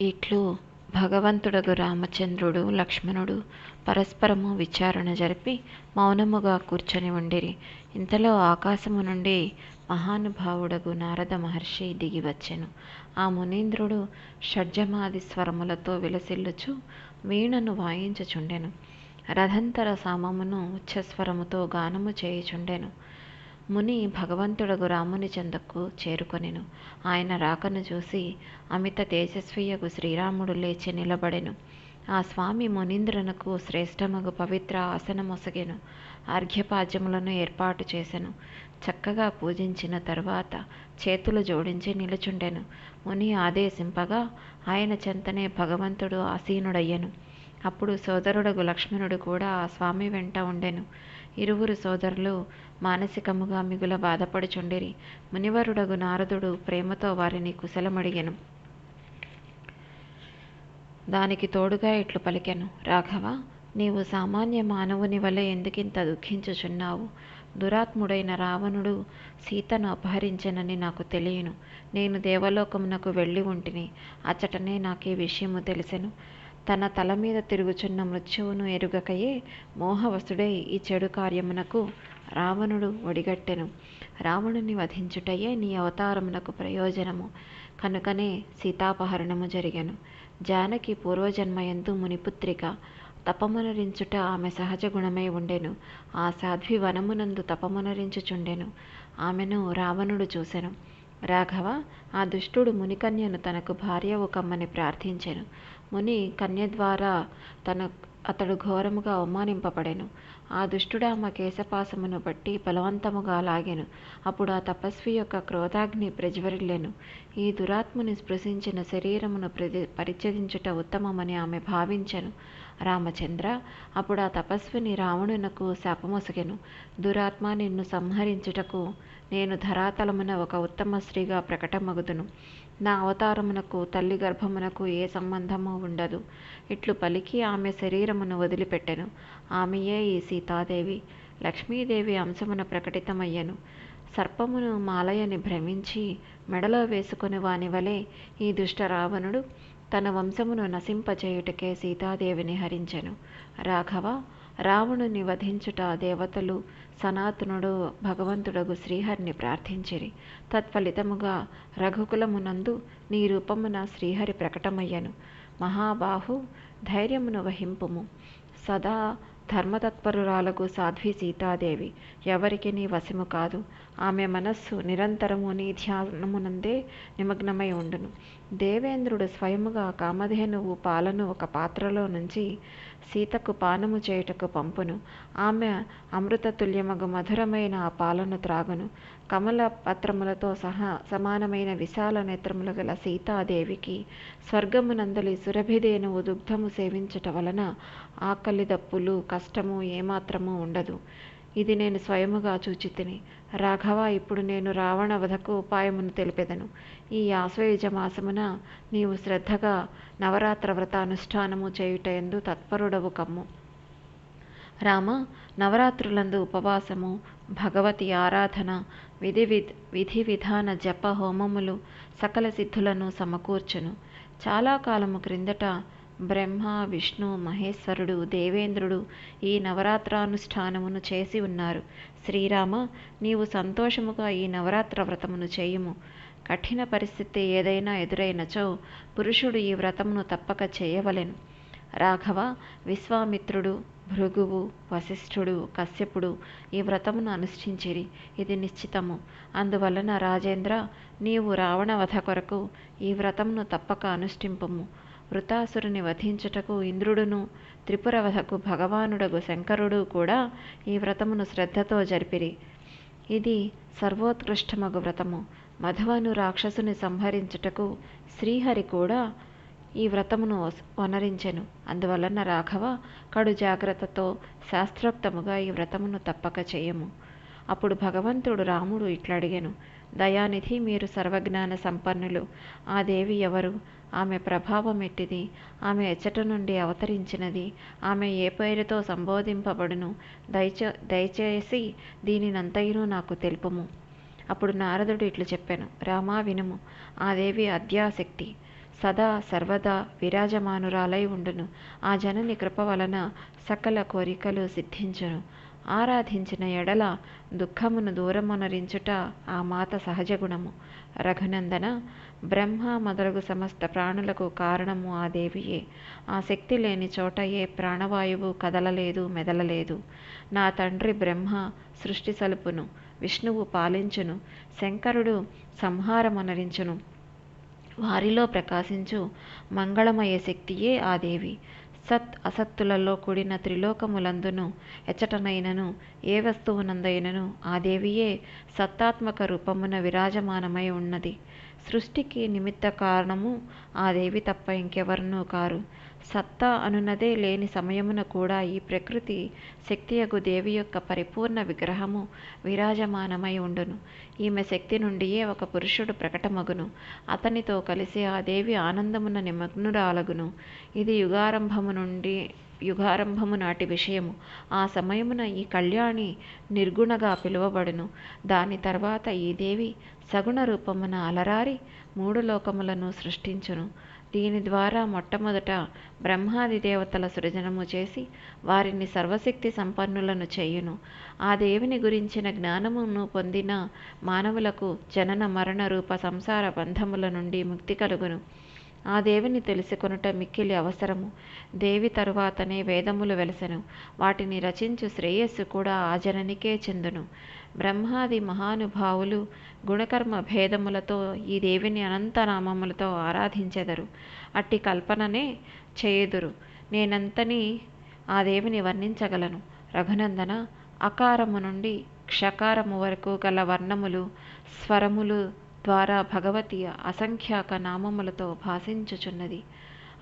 ఇట్లు భగవంతుడగు రామచంద్రుడు లక్ష్మణుడు పరస్పరము విచారణ జరిపి మౌనముగా కూర్చొని ఉండిరి. ఇంతలో ఆకాశము నుండి మహానుభావుడగు నారద మహర్షి దిగి వచ్చెను. ఆ మునీంద్రుడు షడ్జమాది స్వరములతో విలసిల్లుచు వీణను వాయించుచుండెను. రథంతర సామమును ఉచ్చస్వరముతో గానము చేయుచుండెను. ముని భగవంతుడగు రాముని చెందకు చేరుకొనెను. ఆయన రాకను చూసి అమిత తేజస్వియగు శ్రీరాముడు లేచి నిలబడెను. ఆ స్వామి మునీంద్రునకు శ్రేష్టమగు పవిత్ర ఆసనమొసగెను. అర్ఘ్యపాద్యములను ఏర్పాటు చేసెను. చక్కగా పూజించిన తర్వాత చేతులు జోడించి నిలుచుండెను. ముని ఆదేశింపగా ఆయన చెంతనే భగవంతుడు ఆసీనుడయ్యెను. అప్పుడు సోదరుడగు లక్ష్మణుడు కూడా ఆ స్వామి వెంట ఉండెను. ఇరువురు సోదరులు మానసికముగా మిగుల బాధపడుచుండిరి. మునివరుడగు నారదుడు ప్రేమతో వారిని కుశలమడిగెను. దానికి తోడుగా ఇట్లు పలికెను. రాఘవ నీవు సామాన్య మానవుని వలె ఎందుకింత దుఃఖించుచున్నావు? దురాత్ముడైన రావణుడు సీతను అపహరించెనని నాకు తెలియను. నేను దేవలోకమునకు వెళ్ళి ఉంటిని. అచ్చటనే నాకే విషయము తెలిసెను. తన తల మీద తిరుగుచున్న మృత్యువును ఎరుగకయే మోహవసుడై ఈ చెడు కార్యమునకు రావణుడు ఒడిగట్టెను. రావణుని వధించుటయే నీ అవతారమునకు ప్రయోజనము. కనుకనే సీతాపహరణము జరిగెను. జానకి పూర్వజన్మయందు మునిపుత్రిక. తపమునరించుట ఆమె సహజ గుణమై ఉండెను. ఆ సాధ్వి వనమునందు తపమునరించుచుండెను. ఆమెను రావణుడు చూసెను. రాఘవ ఆ దుష్టుడు మునికన్యను తనకు భార్యవు కమ్మని ప్రార్థించెను. ముని కన్య ద్వారా తన అతడు ఘోరముగా అవమానింపబడెను. ఆ దుష్టుడు ఆమె కేశపాసమును బట్టి బలవంతముగా లాగెను. అప్పుడు ఆ తపస్వి యొక్క క్రోధాగ్ని ప్రజ్వరిల్లెను. ఈ దురాత్ముని స్పృశించిన శరీరమును ప్రతి పరిచయించుట ఉత్తమమని ఆమె భావించెను. రామచంద్ర అప్పుడు ఆ తపస్విని రావణునకు శాపమొసగెను. దురాత్మ నిన్ను సంహరించుటకు నేను ధరాతలమున ఒక ఉత్తమ స్త్రీగా ప్రకటమగుదును. నా అవతారమునకు తల్లి గర్భమునకు ఏ సంబంధము ఉండదు. ఇట్లు పలికి ఆమె శరీరమును వదిలిపెట్టెను. ఆమెయే ఈ సీతాదేవి. లక్ష్మీదేవి అంశమున ప్రకటితమయ్యను. సర్పమును మాలయని భ్రమించి మెడలో వేసుకుని వాని వలె ఈ దుష్ట రావణుడు తన వంశమును నశింపచేయుటకే సీతాదేవిని హరించెను. రాఘవ రావణుని వధించుట దేవతలు సనాతనుడు భగవంతుడగు శ్రీహరిని ప్రార్థించిరి. తత్ఫలితముగా రఘుకులమునందు నీ రూపమున శ్రీహరి ప్రకటమయ్యను. మహాబాహు ధైర్యమును వహింపుము. సదా ధర్మతత్పరురాలకు సాధ్వి సీతాదేవి ఎవరికి నీ వశము కాదు. ఆమె మనస్సు నిరంతరము నీ ధ్యానమునందే నిమగ్నమై ఉండును. దేవేంద్రుడు స్వయముగా కామధేనువు పాలను ఒక పాత్రలో నుంచి సీతకు పానము చేయుటకు పంపును. ఆమె అమృతతుల్యమగు మధురమైన ఆ పాలను త్రాగును. కమల పత్రములతో సహా సమానమైన విశాల నేత్రములు గల సీతాదేవికి స్వర్గమునందలి సురభిదేనువు దుగ్ధము సేవించట వలన ఆకలి దప్పులు కష్టము ఏమాత్రము ఉండదు. ఇది నేను స్వయముగా చూచితిని. రాఘవ ఇప్పుడు నేను రావణ వధకు ఉపాయమును తెలిపెదను. ఈ ఆశ్వయుజ మాసమున నీవు శ్రద్ధగా నవరాత్ర వ్రతానుష్ఠానము చేయుట ఎందు తత్పరుడవు కమ్ము. రామ నవరాత్రులందు ఉపవాసము భగవతి ఆరాధన విధి విధి విధాన జప హోమములు సకల సిద్ధులను సమకూర్చును. చాలా కాలము క్రిందట బ్రహ్మ విష్ణు మహేశ్వరుడు దేవేంద్రుడు ఈ నవరాత్రానుష్ఠానమును చేసి ఉన్నారు. శ్రీరామ నీవు సంతోషముగా ఈ నవరాత్ర వ్రతమును చేయుము. కఠిన పరిస్థితి ఏదైనా ఎదురైనచో పురుషుడు ఈ వ్రతమును తప్పక చేయవలెను. రాఘవ విశ్వామిత్రుడు భృగువు వశిష్ఠుడు కశ్యపుడు ఈ వ్రతమును అనుష్ఠించిరి. ఇది నిశ్చితము. అందువలన రాజేంద్ర నీవు రావణ వధ కొరకు ఈ వ్రతమును తప్పక అనుష్ఠింపము. వృతాసురుని వధించుటకు ఇంద్రుడును త్రిపుర వధకు భగవానుడగు శంకరుడు కూడా ఈ వ్రతమును శ్రద్ధతో జరిపిరి. ఇది సర్వోత్కృష్టమగు వ్రతము. మధవను రాక్షసుని సంహరించుటకు శ్రీహరి కూడా ఈ వ్రతమును వనరించెను. అందువలన రాఘవ కడు జాగ్రత్తతో శాస్త్రోక్తముగా ఈ వ్రతమును తప్పక చేయము. అప్పుడు భగవంతుడు రాముడు ఇట్లా అడిగాను దయానిధి మీరు సర్వజ్ఞాన సంపన్నులు. ఆ దేవి ఎవరు? ఆమె ప్రభావం ఎట్టిది? ఆమె ఎచ్చట నుండి అవతరించినది. ఆమె ఏ పేరుతో సంబోధింపబడును? దయచే దయచేసి దీనినంతయును నాకు తెలుపము అప్పుడు నారదుడు ఇట్లు చెప్పాను రామా వినుము. ఆ దేవి అద్యాశక్తి. సదా సర్వదా విరాజమానురాలై ఉండును. ఆ జనని కృప వలన సకల కోరికలు సిద్ధించును. ఆరాధించిన ఎడల దుఃఖమును దూరమనరించుట ఆ మాత సహజ గుణము రఘునందన బ్రహ్మ మొదలగు సమస్త ప్రాణులకు కారణము ఆ దేవియే. ఆ శక్తి లేని చోట ఏ ప్రాణవాయువు కదలలేదు మెదలలేదు. నా తండ్రి బ్రహ్మ సృష్టి సలుపును విష్ణువు పాలించును శంకరుడు సంహారమనరించును. వారిలో ప్రకాశించు మంగళమయ శక్తియే ఆ దేవి. సత్ అసత్తులలో కూడిన త్రిలోకములందును ఎచ్చటనైనను ఏ వస్తువునందైనను ఆ దేవియే సత్తాత్మక రూపమున విరాజమానమై ఉన్నది. సృష్టికి నిమిత్త కారణము ఆ దేవి తప్ప ఇంకెవరునూ కారు. సత్తా అనున్నదే లేని సమయమున కూడా ఈ ప్రకృతి శక్తియగు దేవి యొక్క పరిపూర్ణ విగ్రహము విరాజమానమై ఉండును. ఈమె శక్తి నుండియే ఒక పురుషుడు ప్రకటమగును. అతనితో కలిసి ఆ దేవి ఆనందమున నిమగ్నురాలగును. ఇది యుగారంభము నుండి యుగారంభము నాటి విషయము. ఆ సమయమున ఈ కళ్యాణి నిర్గుణగా పిలువబడును. దాని తర్వాత ఈ దేవి సగుణ రూపమున అలరారి మూడు లోకములను సృష్టించును. దీని ద్వారా మొట్టమొదట బ్రహ్మాది దేవతల సృజనము చేసి వారిని సర్వశక్తి సంపన్నులను చేయును. ఆ దేవిని గురించిన జ్ఞానమును పొందిన మానవులకు జనన మరణ రూప సంసార బంధముల నుండి ముక్తి కలుగును. ఆ దేవిని తెలుసుకొనుట మిక్కిలి అవసరము. దేవి తరువాతనే వేదములు వెలసెను. వాటిని రచించు శ్రేయస్సు కూడా ఆ జననికే చెందును. బ్రహ్మాది మహానుభావులు గుణకర్మ భేదములతో ఈ దేవిని అనంతనామములతో ఆరాధించెదరు. అట్టి కల్పననే చేయుదురు. నేనంతని ఆ దేవిని వర్ణించగలను. రఘునందన అకారము నుండి క్షకారము వరకు గల వర్ణములు స్వరములు ద్వారా భగవతి అసంఖ్యాక నామములతో భాషించుచున్నది.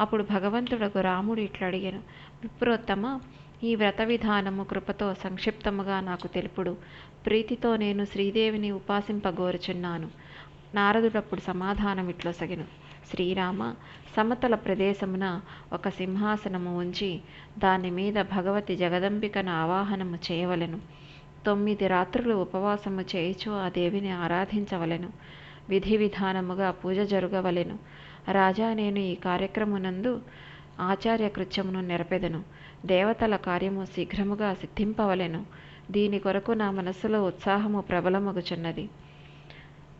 అప్పుడు భగవంతుడకు రాముడు ఇట్లడిగాను విప్రోత్తమ ఈ వ్రత విధానము కృపతో సంక్షిప్తముగా నాకు తెలుపుడు. ప్రీతితో నేను శ్రీదేవిని ఉపాసింపగోరుచున్నాను. నారదుడప్పుడు సమాధానం ఇట్లొసగిను శ్రీరామ సమతల ప్రదేశమున ఒక సింహాసనము ఉంచి దాని మీద భగవతి జగదంబికను ఆవాహనము చేయవలెను. తొమ్మిది రాత్రులు ఉపవాసము చేయిచు ఆ దేవిని ఆరాధించవలెను. విధి విధానముగా పూజ జరుగవలెను. రాజా నేను ఈ కార్యక్రమునందు ఆచార్య కృత్యమును నెరపెదను. దేవతల కార్యము శీఘ్రముగా సిద్ధింపవలెను. దీని కొరకు నా మనస్సులో ఉత్సాహము ప్రబలమగుచున్నది.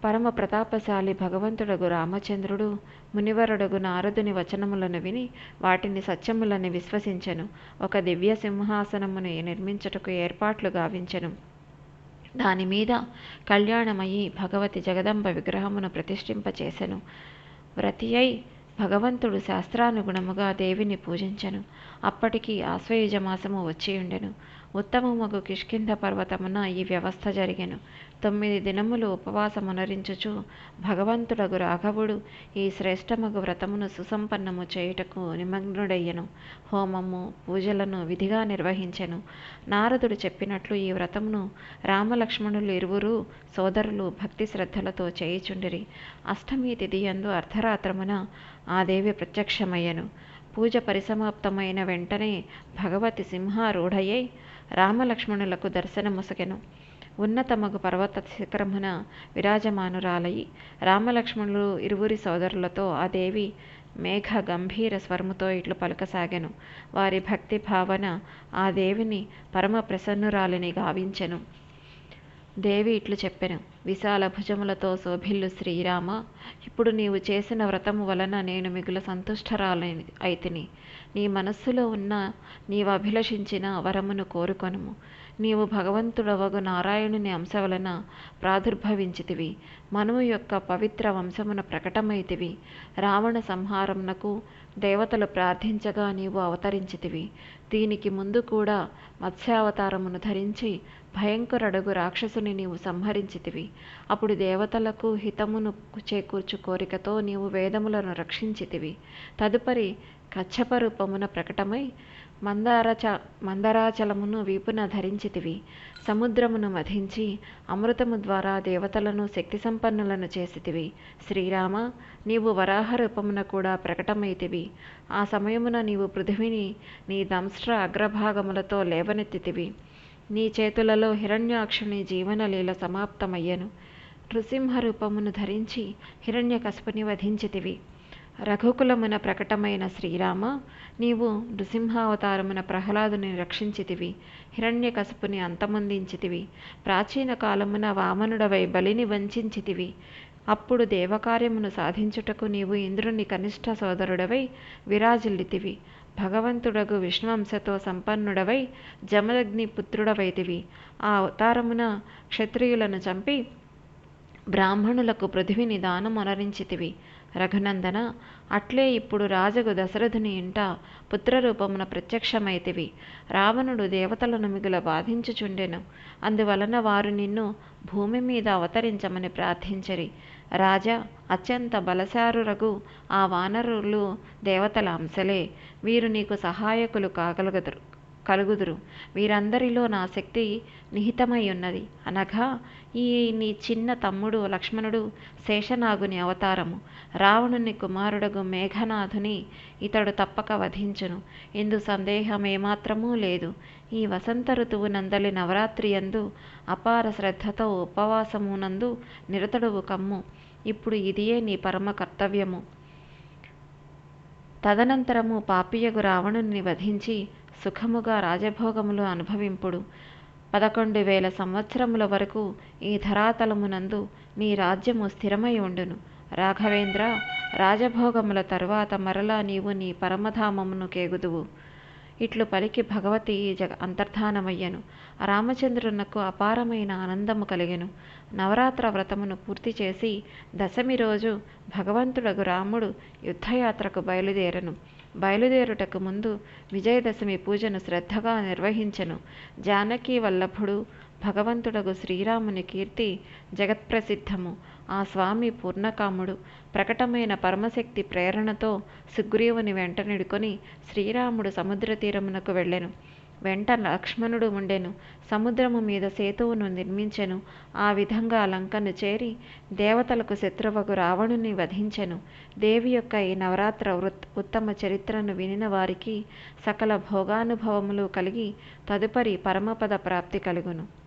పరమ ప్రతాపశాలి భగవంతుడగు రామచంద్రుడు మునివరుడగు నారదుని వచనములను విని వాటిని సత్యములని విశ్వసించెను. ఒక దివ్య సింహాసనమును నిర్మించుటకు ఏర్పాట్లు గావించెను. దాని మీద కళ్యాణమయి భగవతి జగదంబ విగ్రహమును ప్రతిష్ఠింపచేసెను. వ్రతి అయి భగవంతుడు శాస్త్రానుగుణముగా దేవిని పూజించెను. అప్పటికి ఆశ్వయుజమాసము వచ్చియుండెను ఉత్తమమగు కిష్కింధ పర్వతమున ఈ వ్యవస్థ జరిగెను. తొమ్మిది దినములు ఉపవాసమునరించుచు భగవంతుడగు రాఘవుడు ఈ శ్రేష్టమగు వ్రతమును సుసంపన్నము చేయుటకు నిమగ్నుడయ్యను. హోమము పూజలను విధిగా నిర్వహించెను. నారదుడు చెప్పినట్లు ఈ వ్రతమును రామలక్ష్మణులు ఇరువురు సోదరులు భక్తి శ్రద్ధలతో చేయుచుండిరి. అష్టమి తిథియందు అర్ధరాత్రమున ఆ దేవి ప్రత్యక్షమయ్యను. పూజ పరిసమాప్తమైన వెంటనే భగవతి సింహారూఢయ్యై రామలక్ష్మణులకు దర్శనముసగెను ఉన్నతమగు పర్వత శిఖరమున విరాజమానురాలయి రామలక్ష్మణులు ఇరువురి సోదరులతో ఆ దేవి మేఘ గంభీర స్వరముతో ఇట్లు పలుకసాగెను. వారి భక్తి భావన ఆ దేవిని పరమ ప్రసన్నురాలిని గావించెను. దేవి ఇట్లు చెప్పెను. విశాల భుజములతో శోభిల్లు శ్రీరామ ఇప్పుడు నీవు చేసిన వ్రతము వలన నేను మిగుల సంతుష్టరాలి అయితిని. నీ మనస్సులో ఉన్న నీవు అభిలషించిన వరమును కోరుకొనుము. నీవు భగవంతుడవగు నారాయణుని అంశ వలన ప్రాదుర్భవించితివి. మనువు యొక్క పవిత్ర వంశమున ప్రకటమైతివి. రావణ సంహారమునకు దేవతలు ప్రార్థించగా నీవు అవతరించితివి. దీనికి ముందు కూడా మత్స్యావతారమును ధరించి భయంకరడుగు రాక్షసుని నీవు సంహరించితివి. అప్పుడు దేవతలకు హితమును చేకూర్చు కోరికతో నీవు వేదములను రక్షించితివి. తదుపరి కచ్చప రూపమున ప్రకటమై మందారచ మందరాచలమును వీపున ధరించితివి. సముద్రమును మధించి అమృతము ద్వారా దేవతలను శక్తి సంపన్నులను చేసితివి. శ్రీరామ నీవు వరాహ రూపమున కూడా ప్రకటమైతివి ఆ సమయమున నీవు పృథివిని నీ దంశ్ర అగ్రభాగములతో లేవనెత్తితివి. నీ చేతులలో హిరణ్యాక్షుని జీవనలీల సమాప్తమయ్యను. నృసింహ రూపమును ధరించి హిరణ్య కసుపుని వధించితివి. రఘుకులమున ప్రకటమైన శ్రీరామ నీవు నృసింహావతారమున ప్రహ్లాదుని రక్షించితివి హిరణ్యకశపుని అంతమొందించితివి ప్రాచీన కాలమున వామనుడవై బలిని వంచితివి అప్పుడు దేవకార్యమును సాధించుటకు నీవు ఇంద్రుని కనిష్ట సోదరుడవై విరాజిల్లితివి భగవంతుడగు విష్ణువంశతో సంపన్నుడవై జమదగ్ని పుత్రుడవైతివి. ఆ అవతారమున క్షత్రియులను చంపి బ్రాహ్మణులకు పృథివిని దానమొనరించితివి రఘునందన అట్లే ఇప్పుడు రాజగు దశరథుని ఇంట పుత్రరూపమున ప్రత్యక్షమైతివి. రావణుడు దేవతలను మిగుల బాధించుచుండెను. అందువలన వారు నిన్ను భూమి మీద అవతరించమని ప్రార్థించరి. రాజా అత్యంత బలశారురగు ఆ వానరులు దేవతల అంశలే. వీరు నీకు సహాయకులు కాగలుగుదురు. కలుగుదురు. వీరందరిలో నా శక్తి నిహితమై ఉన్నది అనగా ఈ నీ చిన్న తమ్ముడు లక్ష్మణుడు శేషనాగుని అవతారము. రావణుని కుమారుడగు మేఘనాథుని ఇతడు తప్పక వధించును. ఇందు సందేహం ఏమాత్రమూ లేదు. ఈ వసంత ఋతువు నందలి నవరాత్రి యందు అపార శ్రద్ధతో ఉపవాసమునందు నిరతడువు కమ్ము. ఇప్పుడు ఇదియే నీ పరమ కర్తవ్యము. తదనంతరము పాపియగు రావణుని వధించి సుఖముగా రాజభోగములు అనుభవింపుడు. పదకొండు వేల సంవత్సరముల వరకు ఈ ధరాతలమునందు నీ రాజ్యము స్థిరమై ఉండును. రాఘవేంద్ర రాజభోగముల తరువాత మరలా నీవు నీ పరమధామమును కేగుదువు. ఇట్లు పలికి భగవతి జగ అంతర్ధానమయ్యను. రామచంద్రునకు అపారమైన ఆనందము కలిగెను. నవరాత్ర వ్రతమును పూర్తి చేసి దశమి రోజు భగవంతుడగు రాముడు యుద్ధయాత్రకు బయలుదేరను. బయలుదేరుటకు ముందు విజయదశమి పూజను శ్రద్ధగా నిర్వహించెను. జానకి వల్లభుడు భగవంతుడగు శ్రీరాముని కీర్తి జగత్ప్రసిద్ధము. ఆ స్వామి పూర్ణకాముడు ప్రకటమైన పరమశక్తి ప్రేరణతో సుగ్రీవుని వెంట నిడుకొని శ్రీరాముడు సముద్ర తీరమునకు వెళ్ళెను. వెంట లక్ష్మణుడు ఉండెను. సముద్రము మీద సేతువును నిర్మించెను. ఆ విధంగా లంకను చేరి దేవతలకు శత్రువకు రావణుని వధించెను. దేవి యొక్క ఈ నవరాత్ర వృత్ ఉత్తమ చరిత్రను వినిన వారికి సకల భోగానుభవములు కలిగి తదుపరి పరమపద ప్రాప్తి కలుగును.